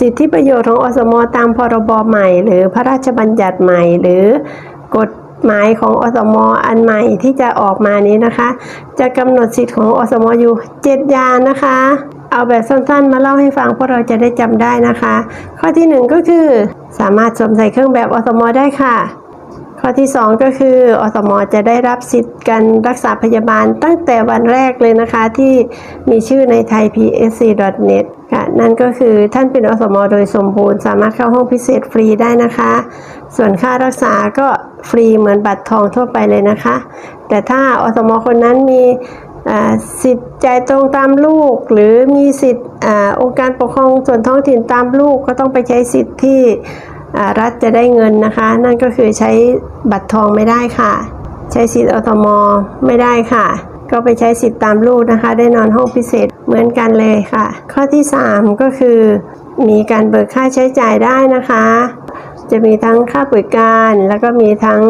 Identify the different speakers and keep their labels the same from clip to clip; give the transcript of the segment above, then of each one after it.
Speaker 1: สิทธิประโยชน์ของอสมตามพรบใหม่ หรือพระราชบัญญัติใหม่ หรือกฎหมายของอสมอันใหม่ที่จะออกมานี้นะคะ จะกำหนดสิทธิ์ของอสมอยู่ 7 อย่างนะคะ เอาแบบสั้นๆ มาเล่าให้ฟังพวกเราจะได้จำได้นะคะ ข้อที่หนึ่งก็คือ สามารถสวมใส่เครื่องแบบอสมได้ค่ะ ข้อที่ 2 ก็คืออสมจะได้รับสิทธิ์การรักษาพยาบาลตั้งแต่วันแรกเลยนะคะ ที่มีชื่อใน thaipsc.net ค่ะนั่นก็คือท่านเป็นอสมโดยสมบูรณ์ สามารถเข้าห้องพิเศษฟรีได้นะคะ ส่วนค่ารักษาก็ฟรีเหมือนบัตรทองทั่วไปเลยนะคะ แต่ถ้าอสมคนนั้นมีสิทธิ์ใจตรงตามลูก หรือมีสิทธิ์องค์การปกครองส่วนท้องถิ่นตามลูกก็ต้องไปใช้สิทธิ์ที่ รัฐจะได้เงินนะคะ นั่นก็คือใช้บัตรทองไม่ได้ค่ะ ใช้สิทธิ์อตมไม่ได้ค่ะ ก็ไปใช้สิทธิ์ตามลูกนะคะ ได้นอนห้องพิเศษเหมือนกันเลยค่ะ ข้อที่ 3 ก็คือ มีการเบิกค่าใช้จ่ายได้นะคะ จะมีทั้งค่าบริการแล้วก็มีทั้ง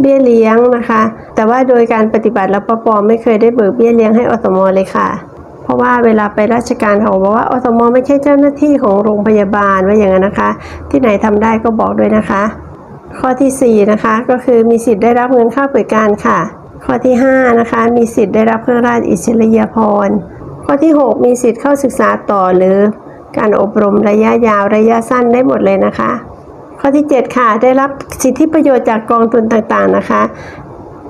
Speaker 1: เบี้ยเลี้ยงนะคะ แต่ว่าโดยการปฏิบัติแล้วปปไม่เคยได้เบิกเบี้ยเลี้ยงให้อสมเลยค่ะ เพราะว่าเวลาไปราชการเขาบอกว่าอสมไม่ใช่เจ้าหน้าที่ของโรงพยาบาลว่าอย่างนั้นนะคะ ที่ไหนทำได้ก็บอกด้วยนะคะ ข้อทีสี่ 4 นะคะ ก็คือมีสิทธิ์ได้รับเงินค่าบริการค่ะ ข้อที่ 5 นะคะ มีสิทธิ์ได้รับเครื่องราชอิสริยาภรณ์ข้อที่ 6 มีสิทธิ์เข้าศึกษาต่อหรือ การอบรมระยะยาวระยะสั้นได้หมดเลยนะคะข้อที่ 7 ค่ะ ได้รับสิทธิประโยชน์จากกองทุนต่างๆนะคะ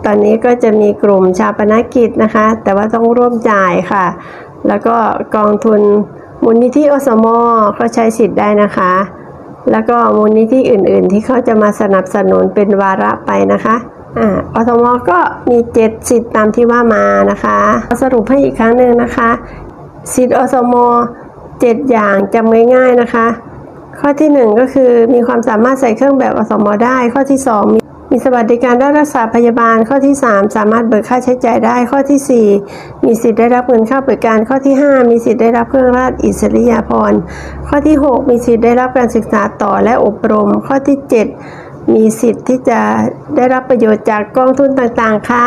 Speaker 1: ตอนนี้ก็จะมีกลุ่มชาปนกิจนะคะ แต่ว่าต้องร่วมจ่ายค่ะ แล้วก็กองทุนมูลนิธิอสมก็ใช้สิทธิ์ได้นะคะ แล้วก็มูลนิธิอื่นๆ ที่เขาจะมาสนับสนุนเป็นวาระไปนะคะอ่าอสมก็มีเจ็ดสิทธิ์ตามที่ว่ามานะคะ สรุปให้อีกครั้งหนึ่งนะคะ สิทธิ์อสมเจ็ดอย่างจำง่ายๆนะคะ ข้อที่หนึ่งก็คือมีความสามารถใส่เครื่องแบบอสมได้ ข้อที่สองมี มีสวัสดิการด้านรักษาพยาบาลข้อที่ 3 สามารถเบิกค่าใช้จ่ายได้ข้อทีสี่ 4 มีสิทธิ์ได้รับเงินค่าบริการข้อที่ 5 มีสิทธิ์ได้รับเครื่องราชอิสริยาภรณ์ข้อที่ 6 มีสิทธิ์ได้รับการศึกษาต่อและอบรม ข้อที่ 7 มีสิทธิ์ที่จะได้รับประโยชน์จากกองทุนต่างๆ ค่ะ